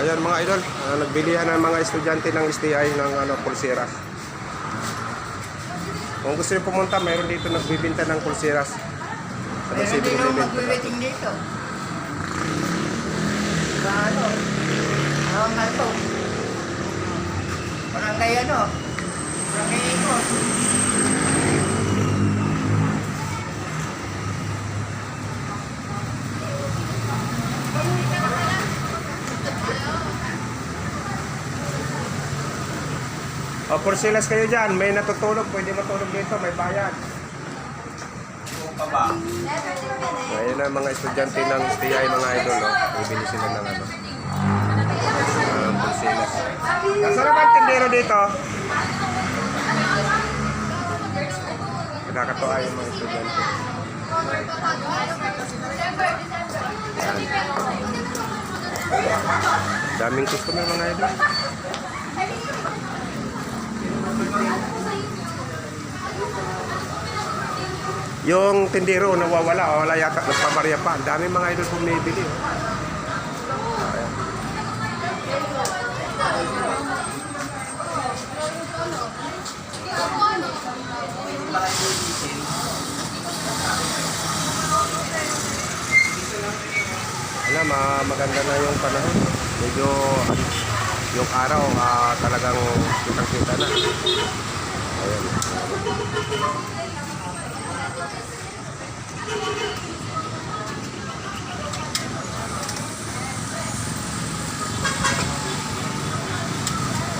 ayan mga idol, uh, nagbilihan ng mga estudyante ng STI ng ano, pulseras. Kung gusto niyo pumunta, mayroon dito nagbibinta ng pulseras. Ano si din yung bibenta? magwiwiting dito. Sa ano? Ano nga ito? Barangay ano? Barangay Ikot. O, pulseras kayo dyan, may natutulog, pwede matulog dito, may bayad. Ayun na mga estudyante ng STI mga idol, no? Bibili sila ng ano. Uh, pulseras. Nasaan ba ang tindero dito? Nakakatuwa yung mga estudyante. Yan. Daming customer mga idol. Yung tindero nawawala, wala yata, nagpabarya pa. Ang dami mga idol bumibili. oh. Alam, ah, maganda na yung panahon. Medyo yung araw ah, talagang kitang-kita na. Ayan.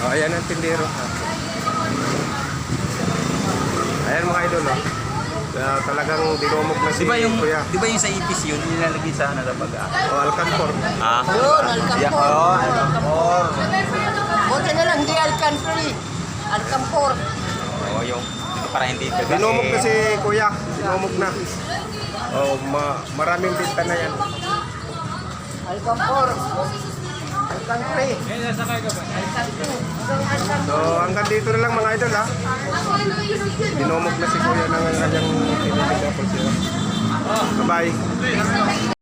Oh, ayan ang tindero. Ayan mga idol, oh. Ah, talagang dinumog na si Di ba yung Kuya. di ba yung sa ipis yun nilalagay sa ano na baga? O, Alcanfor. Ah. Yun, Alcampor. Yeah, oh, Alcampor. Buti na lang, di Alcanfree. Alcampor. Oh, yung para hindi ito Dinumog na si Kuya. Dinumog na. Oh, ma maraming binta na yan. Alcampor. Alcanfree. So, hanggang dito na lang mga idol, ha. Dinumog na si Kuya ng kanyang pinili na pulsira. Bye-bye.